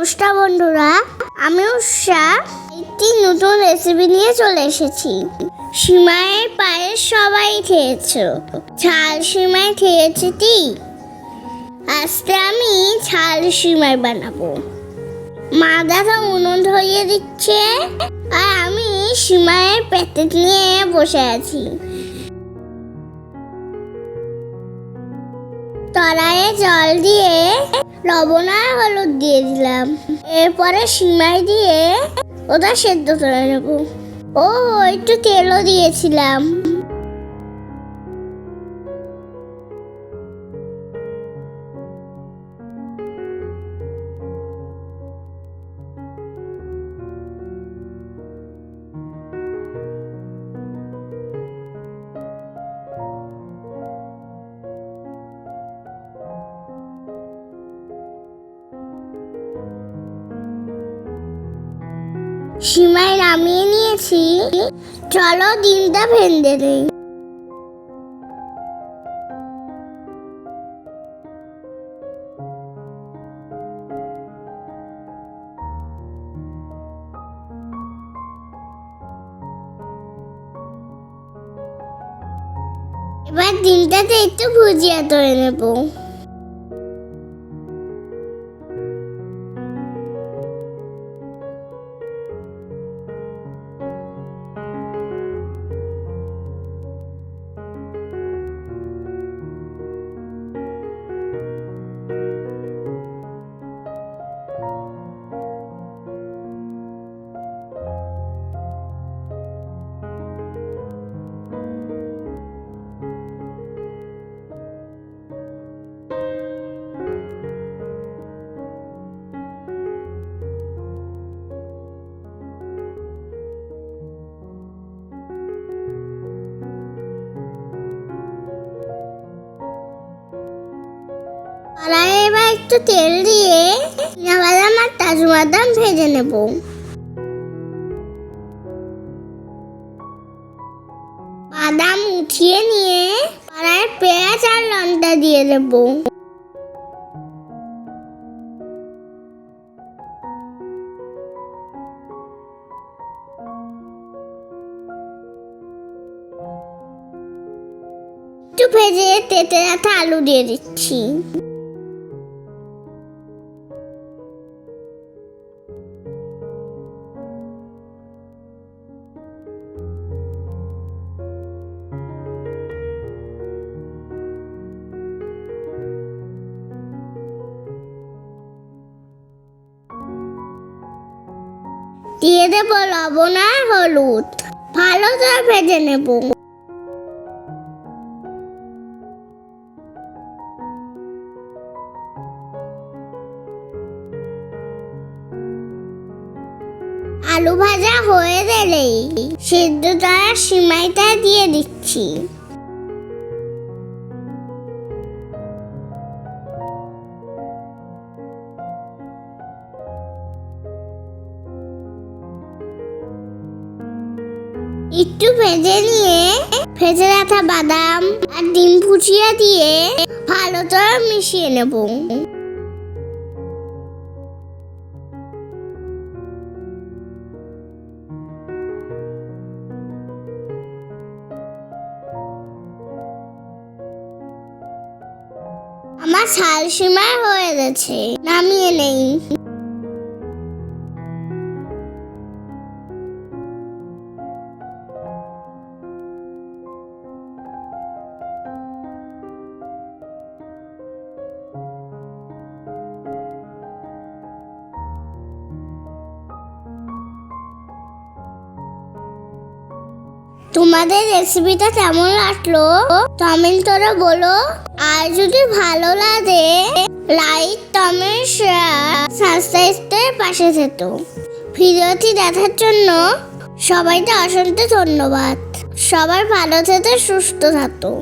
নমস্কার বন্ধুরা, আমি উষা। একটি নতুন রেসিপি নিয়ে চলে এসেছি। সিমাইয়ের পায়েস সবাই খেয়েছ? ঝাল সিমাই খেয়েছি কি আজকে আমি ঝাল সিমাই বানাবো। মা দাদা উনুন ধরিয়ে দিচ্ছে, আর আমি সিমাইয়ের প্যাকেট নিয়ে বসে আছি। কড়াইয়ে জল দিয়ে লবণ আর হলুদ দিয়ে দিলাম। এরপরে সিমাই দিয়ে ওটা সেদ্ধ করে নেব। ও, একটু তেলও দিয়েছিলাম। সিমাই নামিয়ে নিয়েছি। চলো ডিমটা ভেঙে দেই এবার ডিমটাতে একটু ভুজিয়া তৈরি নেব। কড়াইয়ে এবার একটু তেল দিয়ে বাদাম আর কাজু বাদাম ভেজে নেব। বাদাম উঠিয়ে নিয়ে কড়াইয়ে পেঁয়াজ আর লঙ্কা দিয়ে দেব। একটু ভেজে তেতে আলু দিয়ে দিচ্ছি। দিয়ে দেবো লবণ আর হলুদ। ভালো করে ভেজে নেব। আলু ভাজা হয়ে গেলেই সিদ্ধ করা সিমাইটা দিয়ে দিচ্ছি। একটু ভেজে নিয়ে, ভেজে রাখা বাদাম আর ডিম ফুচিয়ে দিয়ে ভালো করে মিশিয়ে নেব। আমার শাল হয়ে গেছে, নামিয়ে নেই। তোমাদের রেসিপিটা কেমন লাগল? কমেন্ট করে বলো। আর যদি ভালো লাগে লাইক কমেন্ট শেয়ার সাবস্ক্রাইবের পাশে যেত ভিডিওটি দেখার জন্য সবাইকে অসংখ্য ধন্যবাদ। সবার ভালো থেকে সুস্থ থাকো